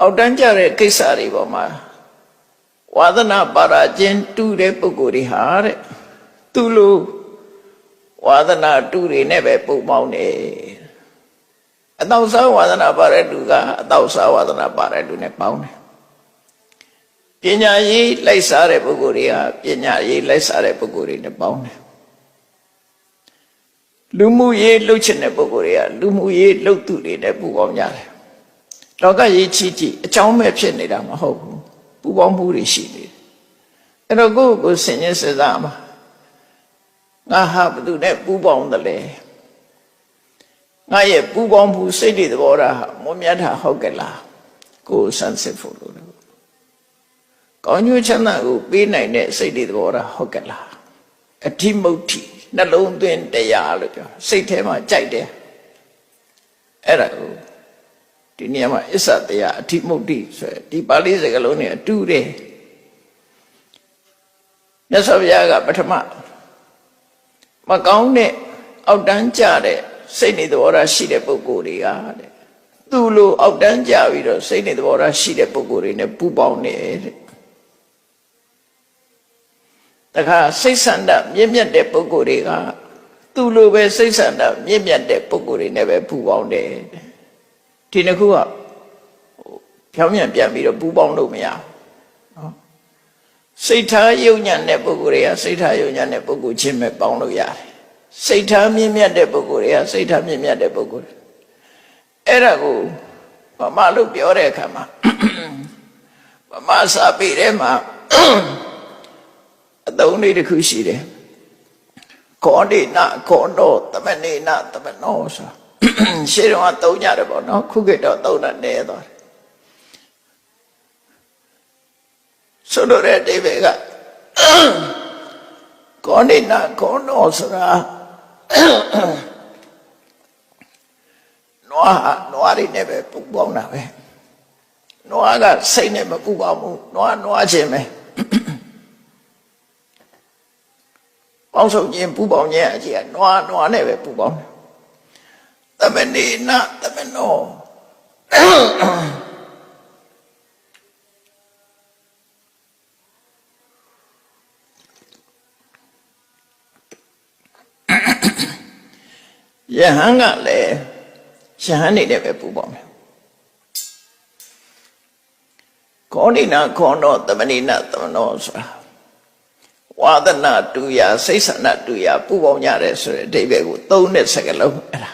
အောက်တန်းကြတဲ့ကိစ္စတွေပေါ်မှာဝါသနာပါရခြင်းတူတဲ့ပုဂ္ဂိုလ်တွေဟာတဲ့သူလိုဝါသနာတူတွေနဲ့ပဲပုံပေါင်းတယ်အတောက်စားဝါသနာပါတဲ့လူကအတောက်စားဝါသနာပါတဲ့လူနဲ့ပေါင်းတယ်ပညာရေးလိုက်စားတဲ့ပုဂ္ဂိုလ်တွေကပညာရေးလိုက်စားတဲ့ပုဂ္ဂိုလ်တွေနဲ့ပေါင်းတယ်လူမှုရေးလှုပ်ချင်တဲ့ပုဂ္ဂိုလ်တွေကလူမှုရေးလှုပ်သူတွေနဲ့ပူပေါင်းကြတယ် လောကရေးချီကြည့်အကြောင်းမဲ့ဖြစ်နေတာမဟုတ်ဘူးပူပေါင်းမှုတွေရှိနေတယ်အဲ့တော့ကိုယ့်ကိုယ်ဆင်ញင်စဉ်းစားမှာငါဟာဘယ်သူနဲ့ပူပေါင်းတယ်လဲငါရဲ့ပူပေါင်းမှုစိတ်တွေသဘောထားဟာမွန်မြတ်တာဟုတ်ကဲ့လားကိုယ်ဆန်းစစ်ဖို့လိုတယ်ကောင်းကျိုးချမ်းသာကိုပေးနိုင်တဲ့စိတ်တွေသဘောထားဟုတ်ကဲ့လားအဋ္ဌိမုဋ္ဌိနှလုံးသွင်းတရားလို့ပြောစိတ်ထဲမှာကြိုက်တယ်အဲ့ဒါကို ဒီနေရာမှာအစ္ဆတရားအဋ္ဌိမုဋ္ဌိဆိုရယ်ဒီပါဠိစကားလုံးနဲ့အတူတယ်မြတ်စွာဘုရားကပထမမကောင်းတဲ့အောက်တန်းကြတဲ့စိတ်နေသဘောထားရှိတဲ့ပုဂ္ဂိုလ်တွေကတဲ့သူ့လိုအောက်တန်းကြပြီးတော့စိတ်နေသဘောထားရှိတဲ့ပုဂ္ဂိုလ်တွေနဲ့ပူပေါင်းနေတဲ့တခါစိတ်ဆန္ဒမြင့်မြတ်တဲ့ပုဂ္ဂိုလ်တွေကသူ့လိုပဲစိတ်ဆန္ဒမြင့်မြတ်တဲ့ပုဂ္ဂိုလ်တွေနဲ့ပဲပူပေါင်းတယ်တဲ့ ဒီနှစ်ခုကဟိုဖြောင်းပြန်ပြန်ပြီးတော့ပူပေါင်းလို့မရဘူးနော်စိတ်ထားယုံညံ့တဲ့ပုဂ္ဂိုလ်တွေကစိတ်ထားယုံညံ့တဲ့ပုဂ္ဂိုလ်ချင်းပဲပေါင်းလို့ရတယ်စိတ်ထားမြင့်မြတ်တဲ့ပုဂ္ဂိုလ်တွေကစိတ်ထားမြင့်မြတ်တဲ့ပုဂ္ဂိုလ်တွေအဲ့ဒါကိုဗမာလို့ပြောတဲ့အခါမှာဗမာစာပေထဲမှာအသုံးလေးတစ်ခုရှိတယ်ခောတိနာခောနောတမနေနာတမနောဆို ရှေးတော့သုံးကြတယ်ပေါ့နော်ခုခေတ်တော့သုံးတာနည်းသွားတယ်ဆိုလိုတဲ့အတိပ္ပယ်ကကောနိနာကောနောဆိုတာနွားဟာနွားတွေနဲ့ပဲပူပေါင်းတာပဲနွားကစိတ်နဲ့မပူပေါင်းဘူးနွားနွားခြင်းပဲပေါင်းစုံခြင်းပူပေါင်းခြင်းအကြီးကနွားနွားနဲ့ပဲပူပေါင်းတယ် သမဏေနသမနောယဟန်ကလည်းယဟန်နေနဲ့ပဲပူပေါင်းတယ်ခောဏိနာခောနောသမဏိနာသမနောဆိုတာဝါဒနာတူရာစိတ်ဆန္ဒတူရာပူပေါင်းကြတယ်ဆိုတဲ့အဓိပ္ပာယ်ကိုသုံးတဲ့စကားလုံးအဲ့ဒါ